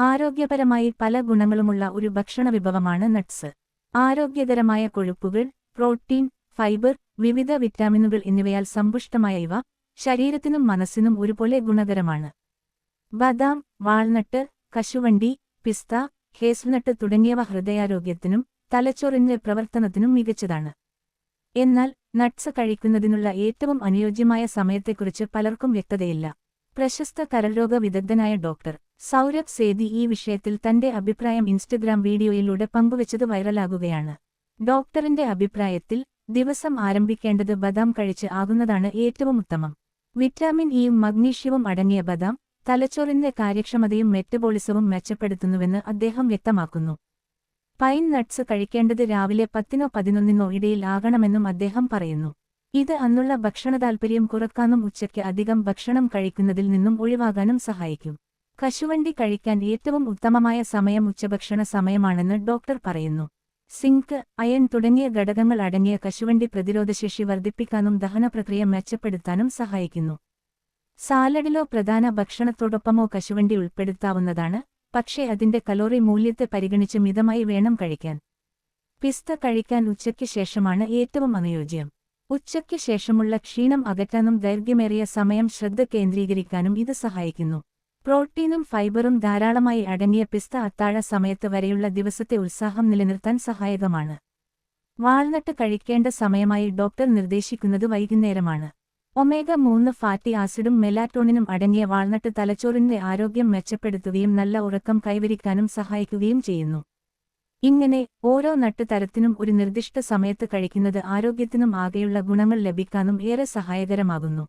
ആരോഗ്യപരമായി പല ഗുണങ്ങളുമുള്ള ഒരു ഭക്ഷണ വിഭവമാണ് നട്ട്സ്. ആരോഗ്യകരമായ കൊഴുപ്പുകൾ പ്രോട്ടീൻ ഫൈബർ വിവിധ വിറ്റാമിനുകൾ എന്നിവയാൽ സമ്പുഷ്ടമായ ഇവ ശരീരത്തിനും മനസ്സിനും ഒരുപോലെ ഗുണകരമാണ്. ബദാം വാൾനട്ട് കശുവണ്ടി പിസ്ത ഹേസ്നട്ട് തുടങ്ങിയവ ഹൃദയാരോഗ്യത്തിനും തലച്ചോറിന്റെ പ്രവർത്തനത്തിനും മികച്ചതാണ്. എന്നാൽ നട്ട്സ് കഴിക്കുന്നതിനുള്ള ഏറ്റവും അനുയോജ്യമായ സമയത്തെക്കുറിച്ച് പലർക്കും വ്യക്തതയില്ല. പ്രശസ്ത കരൾരോഗ വിദഗ്ധനായ ഡോക്ടർ സൗരഭ് സേതി ഈ വിഷയത്തിൽ തന്റെ അഭിപ്രായം ഇൻസ്റ്റഗ്രാം വീഡിയോയിലൂടെ പങ്കുവച്ചത് വൈറലാകുകയാണ്. ഡോക്ടറിന്റെ അഭിപ്രായത്തിൽ ദിവസം ആരംഭിക്കേണ്ടത് ബദാം കഴിച്ച് ആകുന്നതാണ് ഏറ്റവും ഉത്തമം. വിറ്റാമിൻ ഇയും മഗ്നീഷ്യവും അടങ്ങിയ ബദാം തലച്ചോറിന്റെ കാര്യക്ഷമതയും മെറ്റബോളിസവും മെച്ചപ്പെടുത്തുന്നുവെന്ന് അദ്ദേഹം വ്യക്തമാക്കുന്നു. പൈൻ നട്ട്സ് കഴിക്കേണ്ടത് രാവിലെ പത്തിനോ പതിനൊന്നിനോ ഇടയിൽ ആകണമെന്നും അദ്ദേഹം പറയുന്നു. ഇത് അന്നുള്ള ഭക്ഷണതാൽപര്യം കുറക്കാനും ഉച്ചയ്ക്ക് അധികം ഭക്ഷണം കഴിക്കുന്നതിൽ നിന്നും ഒഴിവാകാനും സഹായിക്കും. കശുവണ്ടി കഴിക്കാൻ ഏറ്റവും ഉത്തമമായ സമയം ഉച്ചഭക്ഷണ സമയമാണെന്ന് ഡോക്ടർ പറയുന്നു. സിങ്ക് അയൺ തുടങ്ങിയ ഘടകങ്ങൾ അടങ്ങിയ കശുവണ്ടി പ്രതിരോധശേഷി വർദ്ധിപ്പിക്കാനും ദഹനപ്രക്രിയ മെച്ചപ്പെടുത്താനും സഹായിക്കുന്നു. സാലഡിലോ പ്രധാന ഭക്ഷണത്തോടൊപ്പമോ കശുവണ്ടി ഉൾപ്പെടുത്താവുന്നതാണ് പക്ഷേ അതിന്റെ കലോറി മൂല്യത്തെ പരിഗണിച്ച് മിതമായി വേണം കഴിക്കാൻ. പിസ്ത കഴിക്കാൻ ഉച്ചയ്ക്ക് ശേഷമാണ് ഏറ്റവും അനുയോജ്യം. ഉച്ചയ്ക്ക് ശേഷമുള്ള ക്ഷീണം അകറ്റാനും ദൈർഘ്യമേറിയ സമയം ശ്രദ്ധ കേന്ദ്രീകരിക്കാനും ഇത് സഹായിക്കുന്നു. പ്രോട്ടീനും ഫൈബറും ധാരാളമായി അടങ്ങിയ പിസ്ത അത്താഴ സമയത്ത് വരെയുള്ള ദിവസത്തെ ഉത്സാഹം നിലനിർത്താൻ സഹായകമാണ്. വാൾനട്ട് കഴിക്കേണ്ട സമയമായി ഡോക്ടർ നിർദ്ദേശിക്കുന്നത് വൈകുന്നേരമാണ്. ഒമേഗ മൂന്ന് ഫാറ്റി ആസിഡും മെലാറ്റോണിനും അടങ്ങിയ വാൾനട്ട് തലച്ചോറിന്റെ ആരോഗ്യം മെച്ചപ്പെടുത്തുകയും നല്ല ഉറക്കം കൈവരിക്കാനും സഹായിക്കുകയും ചെയ്യുന്നു. ഇങ്ങനെ ഓരോ നട്ട് തരത്തിനും ഒരു നിർദ്ദിഷ്ട സമയത്ത് കഴിക്കുന്നത് ആരോഗ്യത്തിനും ആകെയുള്ള ഗുണങ്ങൾ ലഭിക്കാനും ഏറെ സഹായകരമാകുന്നു.